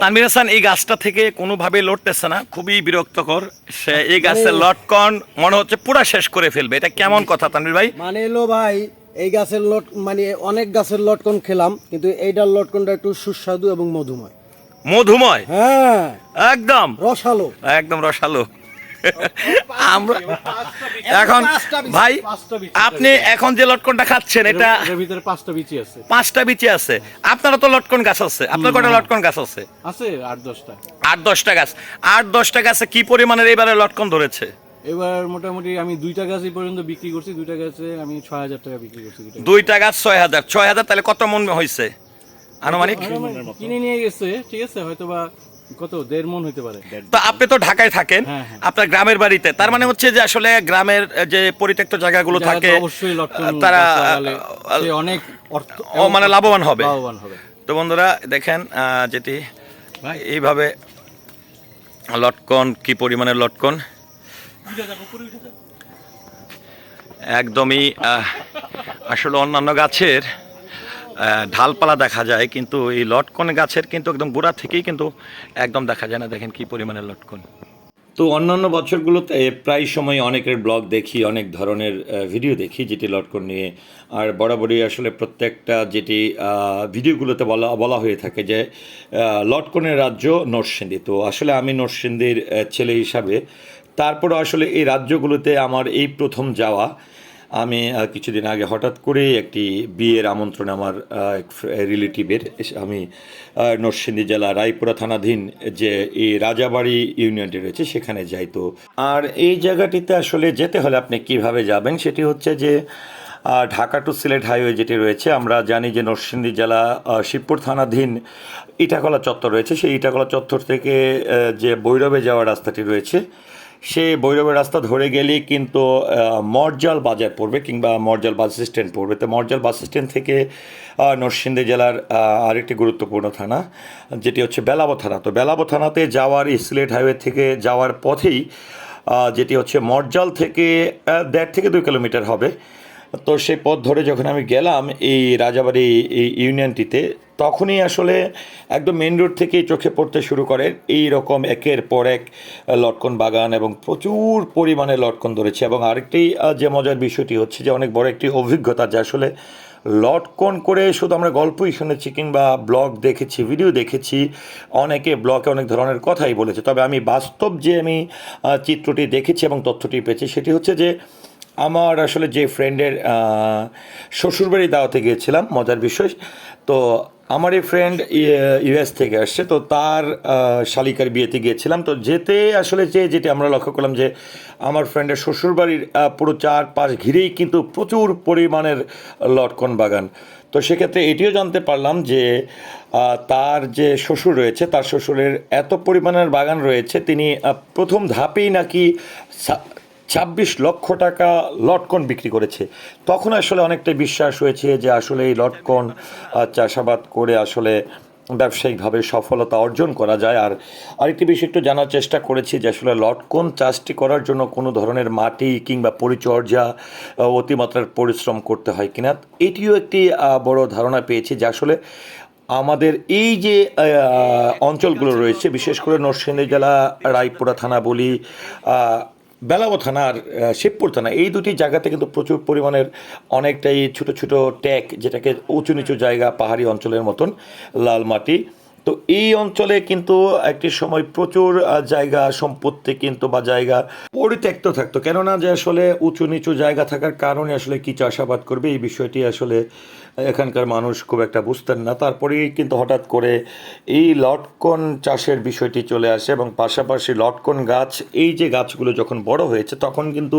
তানবির হাসান এই গাছটা থেকে কোনোভাবে লড়তেছে না। খুবই বিরক্তকর। সে এই গাছের লটকন মনে হচ্ছে পুরা শেষ করে ফেলবে। এটা কেমন কথা তানবির ভাই? মানে এলো ভাই এই গাছের লট মানে অনেক গাছের লটকন খেলাম কিন্তু এইটার লটকনটা একটু সুস্বাদু এবং মধুময়। মধুময়? হ্যাঁ। একদম। রসালো। একদম রসালো। আমরা এখন ভাই আপনি এখন যে লটকনটা খাচ্ছেন এটা ভিতরে পাঁচটা বিচি আছে। পাঁচটা বিচি আছে। আপনারা তো লটকন গাছ আছে। আপনার কটা লটকন গাছ আছে? আছে আট দশটা। আট দশটা গাছ। আট দশটা গাছে কি পরিমাণের এবারে লটকন ধরেছে? এবার মোটামুটি আমি দুইটা গাছ এই পর্যন্ত বিক্রি করছি। দুইটা গাছে আমি ছয় হাজার টাকা বিক্রি করছি দুইটা গাছ। ছয় হাজার। ছয় হাজার তাহলে কত মন হয়েছে আনুমানিক? কিনে নিয়ে গেছে ঠিক আছে হয়তো বা কত দেড় মন হইতে পারে। তো আপনি তো ঢাকায় থাকেন হ্যাঁ, হ্যাঁ। আপনার গ্রামের বাড়িতে। তার মানে হচ্ছে যে আসলে গ্রামের যে পরিত্যক্ত জায়গাগুলো থাকে লটকন তারা অনেক মানে লাভবান হবে। লাভবান হবে। তো বন্ধুরা দেখেন আহ, যেটি এইভাবে লটকন কি পরিমাণের লটকন? একদমই আহ, আসলে অন্যান্য গাছের আহ, ডালপালা দেখা যায় কিন্তু এই লটকন গাছের কিন্তু একদম গোড়া থেকেই কিন্তু একদম দেখা যায় না। দেখেন কি পরিমাণের লটকন। তো অন্যান্য বছরগুলোতে প্রায় সময় অনেকের ব্লগ দেখি অনেক ধরনের ভিডিও দেখি যেটি লটকন নিয়ে। আর বরাবরই আসলে প্রত্যেকটা যেটি ভিডিওগুলোতে বলা বলা হয়ে থাকে যে লটকনের রাজ্য নরসিংদী। তো আসলে আমি নরসিংদীর ছেলে হিসাবে তারপরে আসলে এই রাজ্যগুলোতে আমার এই প্রথম যাওয়া। আমি কিছুদিন আগে হঠাৎ করে একটি বিয়ের আমন্ত্রণ আমার রিলেটিভের আমি নরসিংদী জেলা রায়পুরা থানাধীন যে এই রাজাবাড়ি ইউনিয়নটি রয়েছে, সেখানে যাই তো। আর এই জায়গাটিতে আসলে যেতে হলে আপনি কীভাবে যাবেন, সেটি হচ্ছে যে ঢাকা টু সিলেট হাইওয়ে যেটি রয়েছে, আমরা জানি যে নরসিংদী জেলা শিবপুর থানাধীন ইটাকলা চত্বর রয়েছে, সেই ইটাকলা চত্বর থেকে যে বৈরবে যাওয়ার রাস্তাটি রয়েছে সে বৈরবের রাস্তা ধরে গেলেই কিন্তু মর্জাল বাজার পড়বে কিংবা মর্জাল বাস স্ট্যান্ড পড়বে। তো মর্জাল বাস স্ট্যান্ড থেকে নরসিংদী জেলার আরেকটি গুরুত্বপূর্ণ থানা, যেটি হচ্ছে বেলাবো থানা। তো বেলাবো থানাতে যাওয়ার সিলেট হাইওয়ে থেকে যাওয়ার পথেই যেটি হচ্ছে মর্জাল থেকে দেড় থেকে দুই কিলোমিটার হবে। তো সেই পথ ধরে যখন আমি গেলাম এই রাজাবাড়ি, এই ইউনিয়নটিতে, তখনই আসলে একদম মেন রোড থেকেই চোখে পড়তে শুরু করে। এই রকম একের পর এক লটকন বাগান এবং প্রচুর পরিমাণে লটকন ধরেছে এবং আরেকটি যে মজার বিষয়টি হচ্ছে যে অনেক বড় একটি অভিজ্ঞতা যে আসলে লটকন করে শুধু আমরা গল্পই শুনেছি কিংবা ব্লগ দেখেছি, ভিডিও দেখেছি, অনেকে ব্লগে অনেক ধরনের কথাই বলেছে। তবে আমি বাস্তব যে আমি চিত্রটি দেখেছি এবং তথ্যটি পেয়েছি সেটি হচ্ছে যে আমার আসলে যে ফ্রেন্ডের শ্বশুরবাড়ি দাওয়াতে গিয়েছিলাম, মজার বিষয়। তো আমার এই ফ্রেন্ড ইউএস থেকে আসছে, তো তার শালিকার বিয়েতে গিয়েছিলাম। তো যেতে আসলে যে, যেটি আমরা লক্ষ্য করলাম যে, আমার ফ্রেন্ডের শ্বশুরবাড়ির পুরো চারপাশ ঘিরেই কিন্তু প্রচুর পরিমাণের লটকন বাগান। তো সেক্ষেত্রে এটিও জানতে পারলাম যে তার যে শ্বশুর রয়েছে, তার শ্বশুরের এত পরিমাণের বাগান রয়েছে, তিনি প্রথম ধাপেই নাকি ছাব্বিশ লক্ষ টাকা লটকন বিক্রি করেছে। তখন আসলে অনেকটাই বিশ্বাস হয়েছে যে আসলে এই লটকন চাষাবাদ করে আসলে ব্যবসায়িকভাবে সফলতা অর্জন করা যায়। আর আরেকটি বিষয় একটু জানার চেষ্টা করেছি যে আসলে লটকন চাষটি করার জন্য কোনো ধরনের মাটি কিংবা পরিচর্যা অতিমাত্রার পরিশ্রম করতে হয় কিনা? এটিও একটি বড় ধারণা পেয়েছি যে আসলে আমাদের এই যে অঞ্চলগুলো রয়েছে, বিশেষ করে নরসিংদী জেলা, রায়পুরা থানা বলি বেলাবো থানা আর শিবপুর থানা, এই দুটি জায়গাতে কিন্তু প্রচুর পরিমাণের অনেকটাই ছোট ছোট ট্যাক যেটাকে উঁচু নিচু জায়গা, পাহাড়ি অঞ্চলের মতন লাল মাটি তো এই অঞ্চলে কিন্তু একটি সময় প্রচুর জায়গা সম্পত্তি কিন্তু বা জায়গা পরিত্যক্ত থাকতো। কেননা যে আসলে উঁচু নিচু জায়গা থাকার কারণে আসলে কি চাষাবাদ করবে এই বিষয়টি আসলে এখানকার মানুষ খুব একটা বুঝতেন না। তারপরেই কিন্তু হঠাৎ করে এই লটকন চাষের বিষয়টি চলে আসে এবং পাশাপাশি লটকন গাছ, এই যে গাছগুলো যখন বড় হয়েছে তখন কিন্তু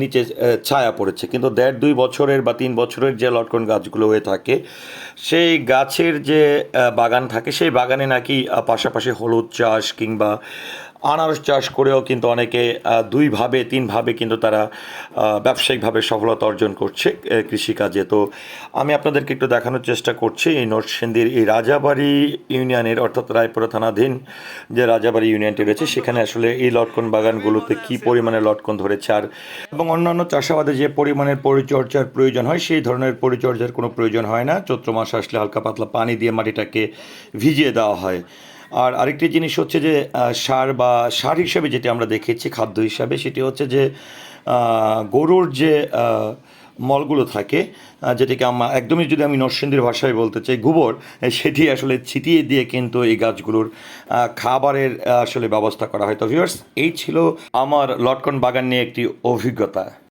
নিচে ছায়া পড়েছে। কিন্তু দেড় দুই বছরের বা তিন বছরের যে লটকন গাছগুলো হয়ে থাকে, সেই গাছের যে বাগান থাকে সেই বাগানে নাকি পাশাপাশি হলুদ চাষ কিংবা আনারস চাষ করেও কিন্তু অনেকে দুইভাবে তিনভাবে কিন্তু তারা ব্যবসায়িকভাবে সফলতা অর্জন করছে কৃষিকাজে। তো আমি আপনাদেরকে একটু দেখানোর চেষ্টা করছি, এই নরসিংদীর এই রাজাবাড়ি ইউনিয়নের, অর্থাৎ রায়পুরা থানাধীন যে রাজাবাড়ি ইউনিয়নটি রয়েছে, সেখানে আসলে এই লটকন বাগানগুলোতে কি পরিমাণে লটকন ধরেছে আর, এবং অন্যান্য চাষাবাদে যে পরিমাণের পরিচর্যার প্রয়োজন হয়, সেই ধরনের পরিচর্যার কোনো প্রয়োজন হয় না। চৈত্র মাস আসলে হালকা পাতলা পানি দিয়ে মাটিটাকে ভিজিয়ে দেওয়া হয়। আর আরেকটি জিনিস হচ্ছে যে সার বা সার হিসেবে যেটি আমরা দেখেছি, খাদ্য হিসাবে, সেটি হচ্ছে যে গরুর যে মলগুলো থাকে যেটিকে আমরা একদমই যদি আমি নরসিংদীর ভাষায় বলতে চাই, গোবর সেটি আসলে ছিটিয়ে দিয়ে কিন্তু এই গাছগুলোর খাবারের আসলে ব্যবস্থা করা হয়। তো ভিউয়ার্স এই ছিল আমার লটকন বাগান নিয়ে একটি অভিজ্ঞতা।